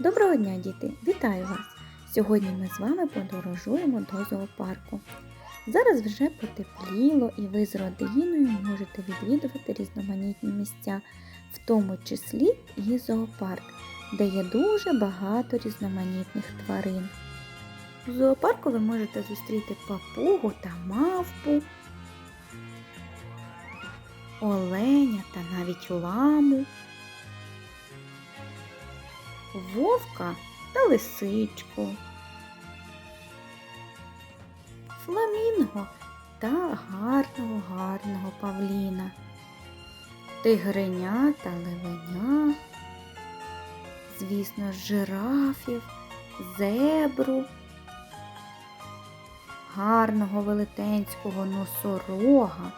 Доброго дня, діти! Вітаю вас! Сьогодні ми з вами подорожуємо до зоопарку. Зараз вже потепліло і ви з родиною можете відвідувати різноманітні місця, в тому числі і зоопарк, де є дуже багато різноманітних тварин. У зоопарку ви можете зустріти папугу та мавпу, оленя та навіть ламу, вовка та лисичку, фламінго та гарного гарного павліна, тигриня та левеня, звісно, жирафів, зебру, гарного велетенського носорога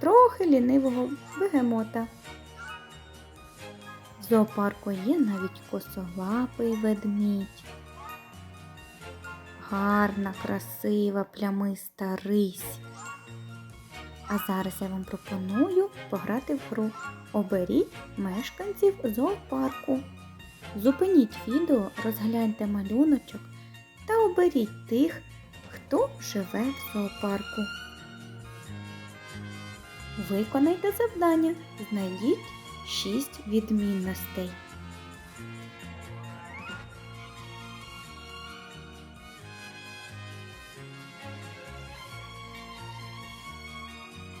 трохи лінивого бегемота. В зоопарку є навіть косолапий ведмідь. Гарна, красива, плямиста рись. А зараз я вам пропоную пограти в гру. Оберіть мешканців зоопарку. Зупиніть відео, розгляньте малюночок та оберіть тих, хто живе в зоопарку. Виконайте завдання, знайдіть 6 відмінностей.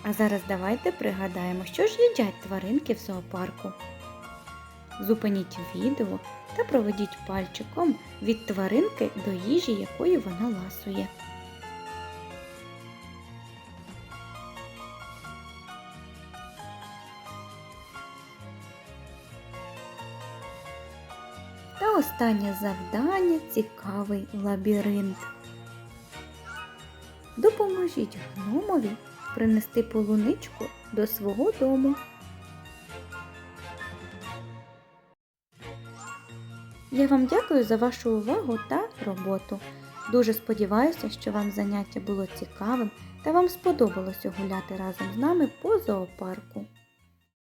А зараз давайте пригадаємо, що ж їдять тваринки в зоопарку. Зупиніть відео та проведіть пальчиком від тваринки до їжі, якою вона ласує. Останнє завдання цікавий лабіринт. Допоможіть гномові принести полуничку до свого дому. Я вам дякую за вашу увагу та роботу. Дуже сподіваюся, що вам заняття було цікавим та вам сподобалося гуляти разом з нами по зоопарку.